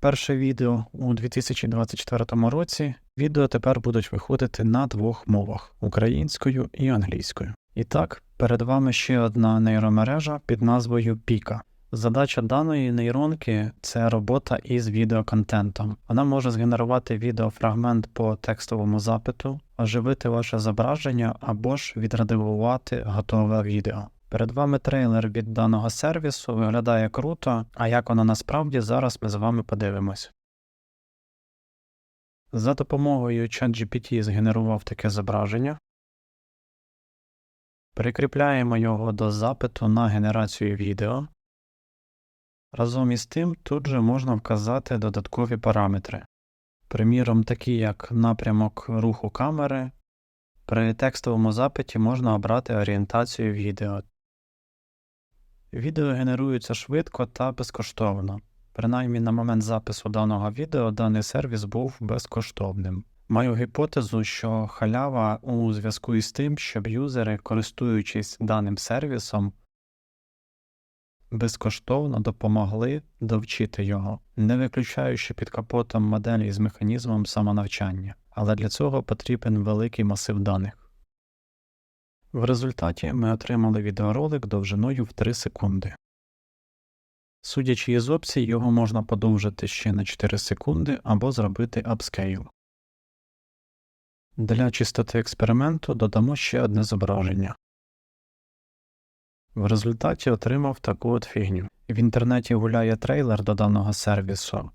перше відео у 2024 році. Відео тепер будуть виходити на двох мовах українською і англійською. І так, перед вами ще одна нейромережа під назвою Піка. Задача даної нейронки це робота із відеоконтентом. Вона може згенерувати відеофрагмент по текстовому запиту, оживити ваше зображення або ж відредагувати готове відео. Перед вами трейлер від даного сервісу виглядає круто, а як воно насправді зараз ми з вами подивимось. За допомогою ChatGPT згенерував таке зображення. Прикріпляємо його до запиту на генерацію відео. Разом із тим тут же можна вказати додаткові параметри, приміром, такі як напрямок руху камери. При текстовому запиті можна обрати орієнтацію відео. Відео генерується швидко та безкоштовно. Принаймні на момент запису даного відео даний сервіс був безкоштовним. Маю гіпотезу, що халява у зв'язку із тим, щоб юзери, користуючись даним сервісом, безкоштовно допомогли довчити його, не виключаючи під капотом моделі з механізмом самонавчання, але для цього потрібен великий масив даних. В результаті ми отримали відеоролик довжиною в 3 секунди. Судячи із опцій, його можна подовжити ще на 4 секунди або зробити апскейл. Для чистоти експерименту додамо ще одне зображення. В результаті отримав таку от фігню. В інтернеті гуляє трейлер до даного сервісу.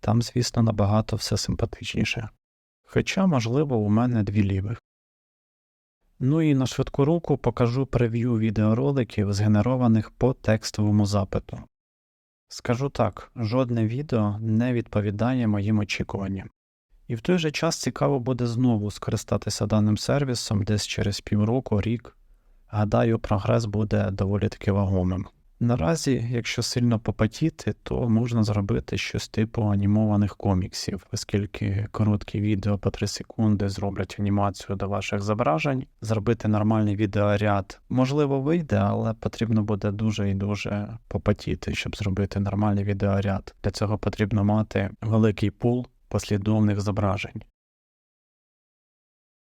Там, звісно, набагато все симпатичніше. Хоча, можливо, у мене дві лівих. Ну і на швидку руку покажу прев'ю відеороликів, згенерованих по текстовому запиту. Скажу так, жодне відео не відповідає моїм очікуванням. І в той же час цікаво буде знову скористатися даним сервісом десь через півроку, рік. Гадаю, прогрес буде доволі таки вагомим. Наразі, якщо сильно попотіти, то можна зробити щось типу анімованих коміксів, оскільки короткі відео по 3 секунди зроблять анімацію до ваших зображень, зробити нормальний відеоряд можливо вийде, але потрібно буде дуже і дуже попотіти, щоб зробити нормальний відеоряд. Для цього потрібно мати великий пул послідовних зображень.